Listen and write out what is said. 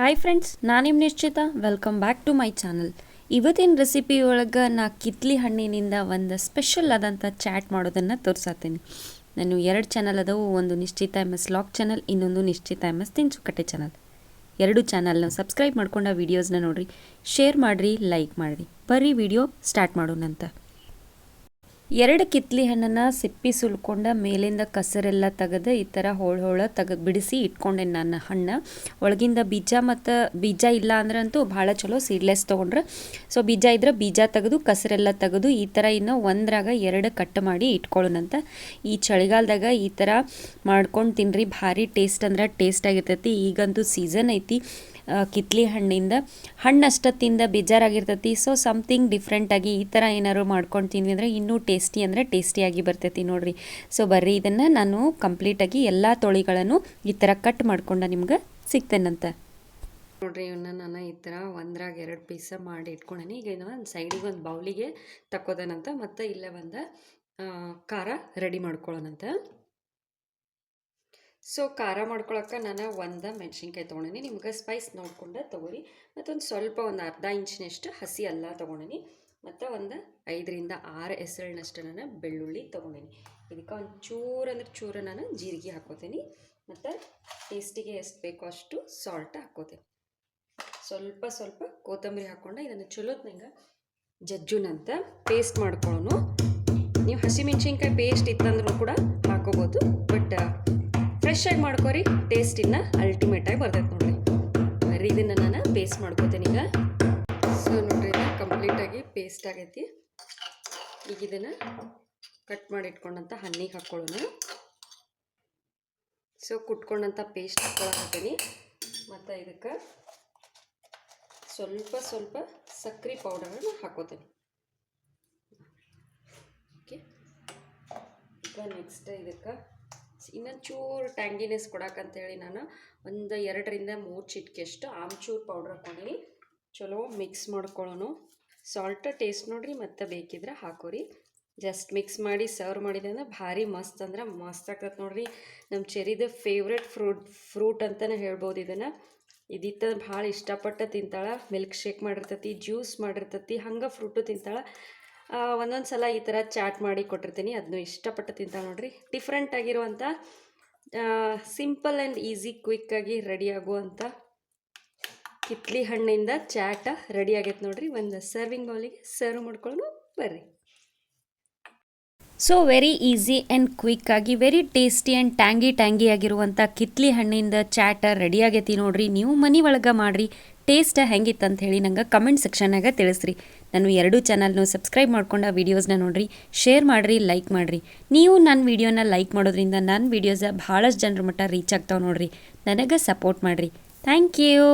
Hi friends ನಾನು ನಿಮ್ಮ Nishchita. Welcome back to my channel ಇವತ್ತಿನ ರೆಸಿಪಿ ಒಳಗೆ ನಾ ಕಿತ್ಲಿ ಹಣ್ಣಿನಿಂದ ಒಂದು ಸ್ಪೆಷಲ್ ಆದಂಥ ಚಾಟ್ ಮಾಡೋದನ್ನು ತೋರಿಸತ್ತೀನಿ ನಾನು ಎರಡು ಚಾನಲ್ ಅದಾವು, ಒಂದು ನಿಶ್ಚಿತ ಎಂ ಎಸ್ ಲಾಕ್ ಚಾನಲ್ ಇನ್ನೊಂದು ನಿಶ್ಚಿತ ಎಂ ಎಸ್ ತಿನ್ಸುಕಟ್ಟೆ ಚಾನಲ್ ಎರಡು ಚಾನಲ್ನ ಸಬ್ಸ್ಕ್ರೈಬ್ ಮಾಡ್ಕೊಂಡ ವೀಡಿಯೋಸ್ನ ನೋಡಿರಿ ಶೇರ್ ಮಾಡಿರಿ ಲೈಕ್ ಮಾಡಿರಿ. ಬರ್ರಿ ವಿಡಿಯೋ ಸ್ಟಾರ್ಟ್ ಮಾಡೋಣಂತ. ಎರಡು ಕಿತ್ಲಿ ಹಣ್ಣನ್ನು ಸಿಪ್ಪಿ ಸುಲ್ಕೊಂಡ ಮೇಲಿಂದ ಕಸರೆಲ್ಲ ತೆಗೆದು ಈ ಥರ ಹೋಳು ಹೋಳ ತೆಗೆದು ಬಿಡಿಸಿ ಇಟ್ಕೊಂಡೆ ನಾನು ಹಣ್ಣು. ಒಳಗಿಂದ ಬೀಜ ಮತ್ತು ಬೀಜ ಇಲ್ಲ ಅಂದ್ರಂತೂ ಭಾಳ ಚಲೋ ಸೀಡ್ಲೆಸ್ ತೊಗೊಂಡ್ರೆ. ಸೊ ಬೀಜ ಇದ್ರೆ ಬೀಜ ತೆಗೆದು, ಕಸರೆಲ್ಲ ತೆಗೆದು ಈ ಥರ ಇನ್ನು ಒಂದ್ರಾಗ ಎರಡು ಕಟ್ ಮಾಡಿ ಇಟ್ಕೊಳ್ಳೋಣಂತ. ಈ ಚಳಿಗಾಲದಾಗ ಈ ಥರ ಮಾಡ್ಕೊಂಡು ತಿನ್ರಿ, ಭಾರಿ ಟೇಸ್ಟ್ ಅಂದ್ರೆ ಟೇಸ್ಟ್ ಆಗಿರ್ತೈತಿ. ಈಗಂತೂ ಸೀಸನ್ ಐತಿ. ಕಿತ್ಲಿ ಹಣ್ಣಿಂದ ಹಣ್ಣು ತಿಂದ ಬೇಜಾರಾಗಿರ್ತೈತಿ. ಸೊ ಸಮಥಿಂಗ್ ಡಿಫ್ರೆಂಟಾಗಿ ಈ ಥರ ಏನಾದ್ರು ಮಾಡ್ಕೊಂಡು ತಿಂದ್ವಿ ಅಂದರೆ ಇನ್ನೂ ಟೇಸ್ಟಿ ಅಂದರೆ ಟೇಸ್ಟಿಯಾಗಿ ಬರ್ತೈತಿ ನೋಡಿರಿ. ಸೊ ಬರ್ರಿ ಇದನ್ನು ನಾನು ಕಂಪ್ಲೀಟಾಗಿ ಎಲ್ಲ ತೊಳಿಗಳನ್ನು ಈ ಥರ ಕಟ್ ಮಾಡ್ಕೊಂಡ ನಿಮ್ಗೆ ಸಿಗ್ತೇನಂತ. ನೋಡ್ರಿ ಇವನ್ನ ನಾನು ಈ ಥರ ಒಂದ್ರಾಗ ಎರಡು ಪೀಸ ಮಾಡಿ ಇಟ್ಕೊಂಡೇನಿ. ಈಗ ಏನೋ ಒಂದು ಸೈಡಿಗೆ ಒಂದು ಬೌಲಿಗೆ ತಕ್ಕೋದನಂತ ಮತ್ತು ಇಲ್ಲೇ ಒಂದು ಖಾರ ರೆಡಿ ಮಾಡ್ಕೊಳ್ಳೋಣಂತ ಸೊ ಖಾರ ಮಾಡ್ಕೊಳಕ್ಕೆ ನಾನು ಒಂದು ಮೆಣಸಿನ್ಕಾಯಿ ತೊಗೊಂಡಿನಿ. ನಿಮ್ಗೆ ಸ್ಪೈಸ್ ನೋಡ್ಕೊಂಡು ತೊಗೊರಿ. ಮತ್ತೊಂದು ಸ್ವಲ್ಪ ಒಂದು ಅರ್ಧ ಇಂಚಿನಷ್ಟು ಹಸಿ ಅಲ್ಲ ತೊಗೊಂಡಿನಿ. ಮತ್ತು ಒಂದು ಐದರಿಂದ ಆರು ಹೆಸರಿನಷ್ಟು ನಾನು ಬೆಳ್ಳುಳ್ಳಿ ತೊಗೊಂಡಿನಿ. ಇದಕ್ಕೆ ಒಂದು ಚೂರು ಅಂದ್ರೆ ಚೂರು ನಾನು ಜೀರಿಗೆ ಹಾಕೋತೀನಿ. ಮತ್ತು ಟೇಸ್ಟಿಗೆ ಎಷ್ಟು ಬೇಕೋ ಅಷ್ಟು ಸಾಲ್ಟ್ ಹಾಕೋತೀನಿ. ಸ್ವಲ್ಪ ಸ್ವಲ್ಪ ಕೊತ್ತಂಬರಿ ಹಾಕ್ಕೊಂಡು ಇದನ್ನು ಚಲೋತ್ನಂಗೆ ಜಜ್ಜುನಂತ ಪೇಸ್ಟ್ ಮಾಡ್ಕೊಳ್ಳೋನು ನೀವು ಹಸಿಮೆಣ್ಸಿನ್ಕಾಯಿ ಪೇಸ್ಟ್ ಇತ್ತಂದ್ರೂ ಕೂಡ ಹಾಕೋಬೋದು. ಬಟ್ ಫ್ರೆಶ್ ಆಗಿ ಮಾಡ್ಕೊರಿ. ಟೇಸ್ಟ್ ಅಲ್ಟಿಮೇಟ್ ಆಗಿ ಬರ್ತೈತೆ ನೋಡ್ರಿ. ಇದನ್ನು ನಾನು ಪೇಸ್ಟ್ ಮಾಡ್ಕೋತೀನಿ ಈಗ. ಸೊ ನೋಡ್ರಿ ಇದು ಕಂಪ್ಲೀಟಾಗಿ ಪೇಸ್ಟ್ ಆಗೈತಿ. ಈಗ ಇದನ್ನು ಕಟ್ ಮಾಡಿ ಇಟ್ಕೊಂಡಂಥ ಹಣ್ಣಿಗೆ ಹಾಕ್ಕೊಳ್ಳೋಣ ಸೊ ಕುಟ್ಕೊಂಡಂತ ಪೇಸ್ಟ್ ಹಾಕ್ಕೊಳಕತ್ತೀನಿ ಮತ್ತು ಇದಕ್ಕೆ ಸ್ವಲ್ಪ ಸ್ವಲ್ಪ ಸಕ್ಕರೆ ಪೌಡರನ್ನು ಹಾಕೋತೀನಿ. ಓಕೆ ಈಗ ನೆಕ್ಸ್ಟ್ ಇದಕ್ಕೆ ಇನ್ನೊಂದು ಚೂರು ಟ್ಯಾಂಗಿನೆಸ್ ಕೊಡಕ್ಕಂತೇಳಿ ನಾನು ಒಂದು ಎರಡರಿಂದ ಮೂರು ಚಿಟಿಕೆಷ್ಟು ಆಮ್ಚೂರು ಪೌಡ್ರ್ ಹಾಕೊಂಡು ಚಲೋ ಮಿಕ್ಸ್ ಮಾಡ್ಕೊಳ್ಳೋಣ ಸಾಲ್ಟ ಟೇಸ್ಟ್ ನೋಡ್ರಿ, ಮತ್ತೆ ಬೇಕಿದ್ರೆ ಹಾಕೋರಿ. ಜಸ್ಟ್ ಮಿಕ್ಸ್ ಮಾಡಿ ಸರ್ವ್ ಮಾಡಿದೆ ಅಂದ್ರೆ ಭಾರಿ ಮಸ್ತ್ ಅಂದ್ರೆ ಮಸ್ತ್ ಆಗ್ತದೆ ನೋಡ್ರಿ. ನಮ್ಮ ಚೆರಿದ ಫೇವ್ರೆಟ್ ಫ್ರೂಟ್ ಫ್ರೂಟ್ ಅಂತಲೇ ಹೇಳ್ಬೋದು ಇದನ್ನು. ಇದಿತ್ತ ಭಾಳ ಇಷ್ಟಪಟ್ಟು ತಿಂತಾಳೆ. ಮಿಲ್ಕ್ ಶೇಕ್ ಮಾಡಿರ್ತತಿ ಜ್ಯೂಸ್ ಮಾಡಿರ್ತತಿ, ಹಂಗೆ ಫ್ರೂಟು ತಿಂತಾಳ. ಒಂದೊಂದು ಸಲ ಈ ಥರ ಚಾಟ್ ಮಾಡಿ ಕೊಟ್ಟಿರ್ತೀನಿ. ಅದನ್ನು ಇಷ್ಟಪಟ್ಟು ತಿಂತಾಳೆ ನೋಡ್ರಿ. ಡಿಫ್ರೆಂಟ್ ಆಗಿರುವಂಥ ಸಿಂಪಲ್ ಆ್ಯಂಡ್ ಈಸಿ ಕ್ವಿಕ್ಕಾಗಿ ರೆಡಿ ಆಗುವಂಥ ಕಿತ್ಲಿ ಹಣ್ಣಿಂದ ಚಾಟ ರೆಡಿ ಆಗೈತೆ ನೋಡ್ರಿ. ಒಂದು ಸರ್ವಿಂಗ್ ಬೌಲಿಗೆ ಸರ್ವ್ ಮಾಡ್ಕೊಂಡು ಬರ್ರಿ. So very easy and quick ಆಗಿ very tasty and tangy tangy ಆಗಿರುವಂಥ ಕಿತ್ಲಿ ಹಣ್ಣಿಂದ ಚಾಟ ರೆಡಿ ಆಗೈತಿ ನೋಡ್ರಿ. ನೀವು ಮನೆ ಒಳಗೆ ಮಾಡಿರಿ. ಟೇಸ್ಟ್ ಹೆಂಗಿತ್ತು ಅಂತ ಹೇಳಿ ನಂಗೆ ಕಮೆಂಟ್ ಸೆಕ್ಷನ್ನಾಗ ತಿಳಿಸ್ರಿ. ನಾನು ಎರಡೂ ಚಾನಲ್ನು ಸಬ್ಸ್ಕ್ರೈಬ್ ಮಾಡ್ಕೊಂಡ ವೀಡಿಯೋಸ್ನ ನೋಡ್ರಿ ಶೇರ್ ಮಾಡಿರಿ ಲೈಕ್ ಮಾಡಿರಿ. ನೀವು ನನ್ನ ವೀಡಿಯೋನ ಲೈಕ್ ಮಾಡೋದ್ರಿಂದ ನನ್ನ ವೀಡಿಯೋಸ ಭಾಳಷ್ಟು ಜನರ ಮಟ್ಟ ರೀಚ್ ಆಗ್ತಾವೆ ನೋಡ್ರಿ. ನನಗೆ ಸಪೋರ್ಟ್ ಮಾಡಿರಿ. Thank you